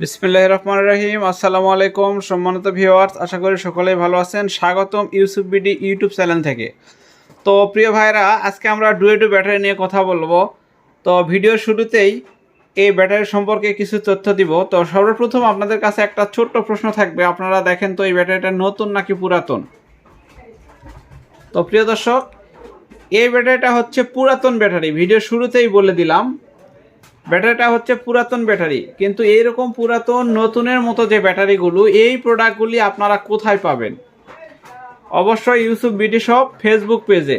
বিসমিল্লাহ রহমান রহিম। আসসালামু আলাইকুম, সম্মানিত ভিউয়ার্স আশা করি সকলেই ভালো আছেন। স্বাগতম ইউসুফ বিডি ইউটিউব চ্যানেল থেকে। তো প্রিয় ভাইরা আজকে আমরা ডুয়েটু ব্যাটারি নিয়ে কথা বলব। তো ভিডিও শুরুতেই এই ব্যাটারি সম্পর্কে কিছু তথ্য দিব। তো সর্বপ্রথম আপনাদের কাছে একটা ছোট্ট প্রশ্ন থাকবে। আপনারা দেখেন তো এই ব্যাটারিটা নতুন নাকি পুরাতন? তো প্রিয় দর্শক, এই ব্যাটারিটা হচ্ছে পুরাতন ব্যাটারি। ভিডিও শুরুতেই বলে দিলাম ব্যাটারিটা হচ্ছে পুরাতন ব্যাটারি। কিন্তু এইরকম পুরাতন, নতুনের মতো যে ব্যাটারিগুলো, এই প্রোডাক্টগুলি আপনারা কোথায় পাবেন? অবশ্যই ইউসুফ বিডি শপ ফেসবুক পেজে।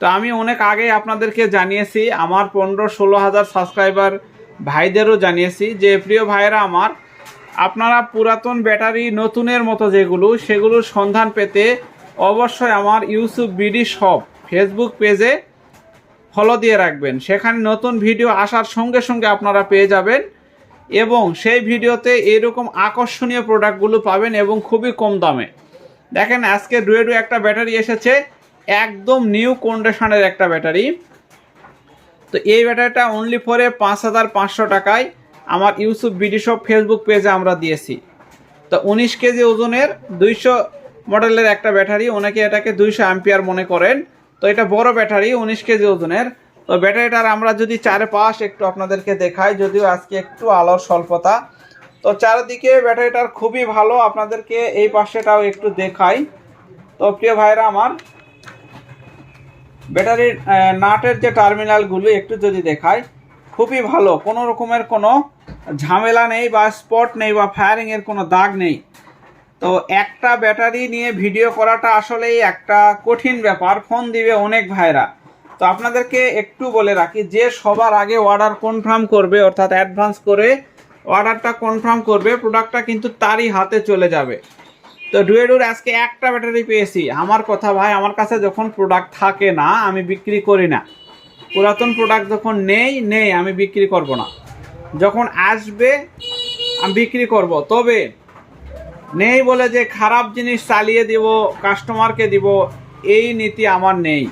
তো আমি অনেক আগে আপনাদেরকে জানিয়েছি, আমার পনেরো ষোলো হাজার সাবস্ক্রাইবার ভাইদেরও জানিয়েছি যে, প্রিয় ভাইয়েরা আমার, আপনারা পুরাতন ব্যাটারি, নতুনের মতো যেগুলো, সেগুলোর সন্ধান পেতে অবশ্যই আমার ইউসুফ বিডি শপ ফেসবুক পেজে ফলো দিয়ে রাখবেন। সেখানে নতুন ভিডিও আসার সঙ্গে সঙ্গে আপনারা পেয়ে যাবেন এবং সেই ভিডিওতে এরকম আকর্ষণীয় প্রোডাক্টগুলো পাবেন এবং খুবই কম দামে। দেখেন, আজকে ডুয়ে ডুয়েডু একটা ব্যাটারি এসেছে, একদম নিউ কন্ডিশনের একটা ব্যাটারি। তো এই ব্যাটারিটা অনলি ফরে পাঁচ হাজার পাঁচশো টাকায় আমার ইউসুফ বিডি শপ ফেসবুক পেজে আমরা দিয়েছি। তো উনিশ কেজি ওজনের দুইশো মডেলের একটা ব্যাটারি অনেকে এটাকে দুইশো অ্যাম্পিয়ার মনে করেন। তো এটা বড় ব্যাটারি, উনিশ কেজি ওজনের। তো ব্যাটারিটার আমরা যদি চারপাশ একটু আপনাদেরকে দেখাই, যদিও আজকে একটু আলোর স্বল্পতা। তো চারিদিকে ব্যাটারিটার খুবই ভালো, আপনাদেরকে এই পাশেটাও একটু দেখাই। তো প্রিয় ভাইরা আমার, ব্যাটারির নাটের যে টার্মিনালগুলো একটু যদি দেখাই, খুবই ভালো। কোনো রকমের কোনো ঝামেলা নেই বা স্পট নেই বা ফায়ারিংয়ের কোনো দাগ নেই। তো একটা ব্যাটারি নিয়ে ভিডিও করাটা আসলেই একটা কঠিন ব্যাপার। ফোন দিবে অনেক ভাইরা। তো আপনাদেরকে একটু বলে রাখি, যে সবার আগে অর্ডার কনফার্ম করবে, অর্থাৎ অ্যাডভান্স করে অর্ডারটা কনফার্ম করবে প্রোডাক্টটা কিন্তু তারই হাতে চলে যাবে। তো ডুয়েডুর আজকে একটা ব্যাটারি পেয়েছি। আমার কথা ভাই, আমার কাছে যখন প্রোডাক্ট থাকে না, আমি বিক্রি করি না। পুরাতন প্রোডাক্ট যখন নেই নেই, আমি বিক্রি করব না। যখন আসবে, আমি বিক্রি করব। তবে নেই বলে যে খারাপ জিনিস চালিয়ে দিব কাস্টমারকে দিব, এই নীতি আমার নেই।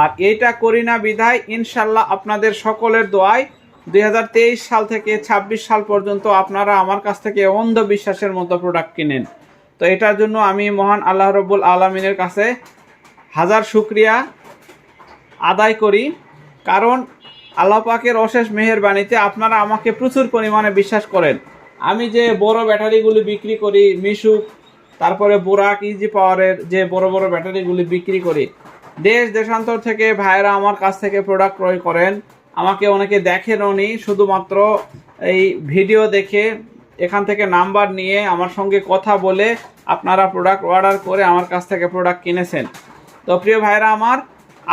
আর এইটা করি না বিধায় ইনশাল্লাহ আপনাদের সকলের দোয়ায় দুই হাজার তেইশ সাল থেকে ২৬ সাল পর্যন্ত আপনারা আমার কাছ থেকে অন্ধবিশ্বাসের মতো প্রোডাক্ট কিনেন। তো এটার জন্য আমি মহান আল্লাহ রব্বুল আলমিনের কাছে হাজার শুক্রিয়া আদায় করি। কারণ আল্লাহ পাকের অশেষ মেহেরবানিতে আপনারা আমাকে প্রচুর পরিমাণে বিশ্বাস করেন। আমি যে বড় ব্যাটারিগুলি বিক্রি করি, মিশুক, তারপরে বোরাক ইজি পাওয়ারের যে বড় বড় ব্যাটারিগুলি বিক্রি করি, দেশ, দেশান্তর থেকে ভাইয়েরা আমার কাছ থেকে প্রোডাক্ট ক্রয় করেন। আমাকে অনেকে দেখেনও নি, শুধুমাত্র এই ভিডিও দেখে এখান থেকে নাম্বার নিয়ে আমার সঙ্গে কথা বলে আপনারা প্রোডাক্ট অর্ডার করে আমার কাছ থেকে প্রোডাক্ট কিনেছেন। তো প্রিয় ভাইরা আমার,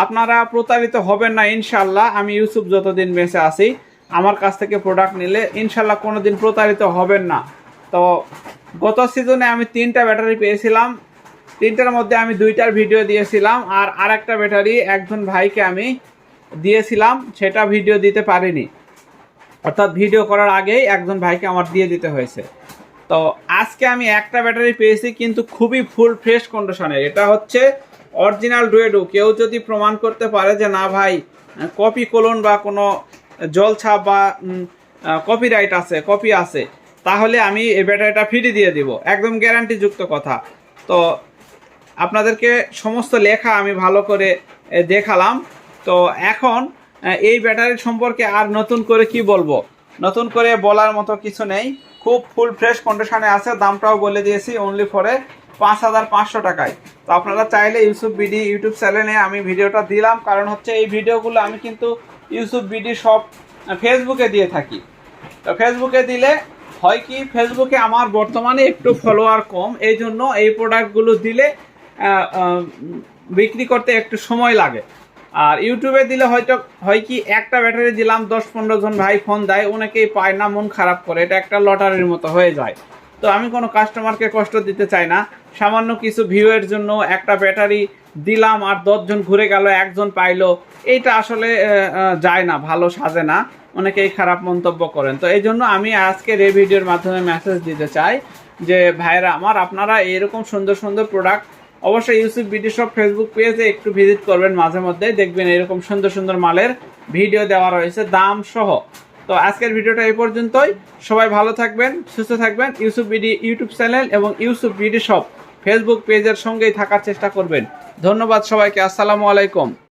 আপনারা প্রতারিত হবেন না ইনশাল্লাহ আমি ইউসুফ যতদিন বেঁচে আছি। আমার কাছ থেকে প্রোডাক্ট নিলে ইনশাল্লাহ কোনো দিন প্রতারিত হবেন না। তো গত সিজনে আমি তিনটা ব্যাটারি পেয়েছিলাম। তিনটার মধ্যে আমি দুইটার ভিডিও দিয়েছিলাম আর আরেকটা ব্যাটারি একজন ভাইকে আমি দিয়েছিলাম, সেটা ভিডিও দিতে পারিনি। অর্থাৎ ভিডিও করার আগেই একজন ভাইকে আমার দিয়ে দিতে হয়েছে। তো আজকে আমি একটা ব্যাটারি পেয়েছি, কিন্তু খুবই ফুল ফ্রেশ কন্ডিশনের এটা হচ্ছে অরিজিনাল ডুয়েডো কেউ যদি প্রমাণ করতে পারে যে, না ভাই কপি কোলন বা কোনো জলছাপ বা কপিরাইট আছে কপি আছে, তাহলে আমি এই ব্যাটারিটা ফ্রি দিয়ে দিব। একদম গ্যারান্টিযুক্ত কথা। তো আপনাদেরকে সমস্ত লেখা আমি ভালো করে দেখালাম। তো এখন এই ব্যাটারি সম্পর্কে আর নতুন করে কি বলব? নতুন করে বলার মতো কিছু নেই। খুব ফুল ফ্রেশ কন্ডিশনে আছে, দামটাও বলে দিয়েছি অনলি ফরে পাঁচ হাজার পাঁচশো টাকায়। তো আপনারা চাইলে ইউসুফ বিডি ইউটিউব চ্যানেলে আমি ভিডিওটা দিলাম। কারণ হচ্ছে এই ভিডিওগুলো আমি কিন্তু ইউসুফ বিডি সব ফেসবুকে দিয়ে থাকি। তো ফেসবুকে দিলে হয় কি ফেসবুকে আমার বর্তমানে একটু ফলোয়ার কম, এই জন্য এই প্রোডাক্টগুলো দিলে বিক্রি করতে একটু সময় লাগে। আর ইউটিউবে দিলে হয়তো, হয় কি, একটা ব্যাটারি দিলাম, দশ পনেরো জন ভাই ফোন দেয়, অনেকেই পায় না, মন খারাপ করে, এটা একটা লটারির মতো হয়ে যায়। তো আমি কোনো কাস্টমারকে কষ্ট দিতে চাই না, সামান্য কিছু ভিউয়ের জন্য একটা ব্যাটারি দিলাম আর দশজন ঘুরে গেল, একজন পাইলো। এইটা আসলে যায় না, ভালো সাজে না। অনেকেই খারাপ মন্তব্য করেন। তো এই জন্য আমি আজকের এই ভিডিওর মাধ্যমে মেসেজ দিতে চাই যে ভাইরা আমার, আপনারা এরকম সুন্দর সুন্দর প্রোডাক্ট অবশ্যই ইউসুফ বিডি সব ফেসবুক পেজে একটু ভিজিট করবেন মাঝে মধ্যে দেখবেন এরকম সুন্দর সুন্দর মালের ভিডিও দেওয়া রয়েছে, দাম সহ। তো আজকের ভিডিওটা এই পর্যন্তই। সবাই ভালো থাকবেন, সুস্থ থাকবেন। ইউসুফ বিডি ইউটিউব চ্যানেল এবং ইউসুফ বিডি শপ ফেসবুক পেজের সঙ্গেই থাকার চেষ্টা করবেন। ধন্যবাদ সবাইকে আসসালামু আলাইকুম।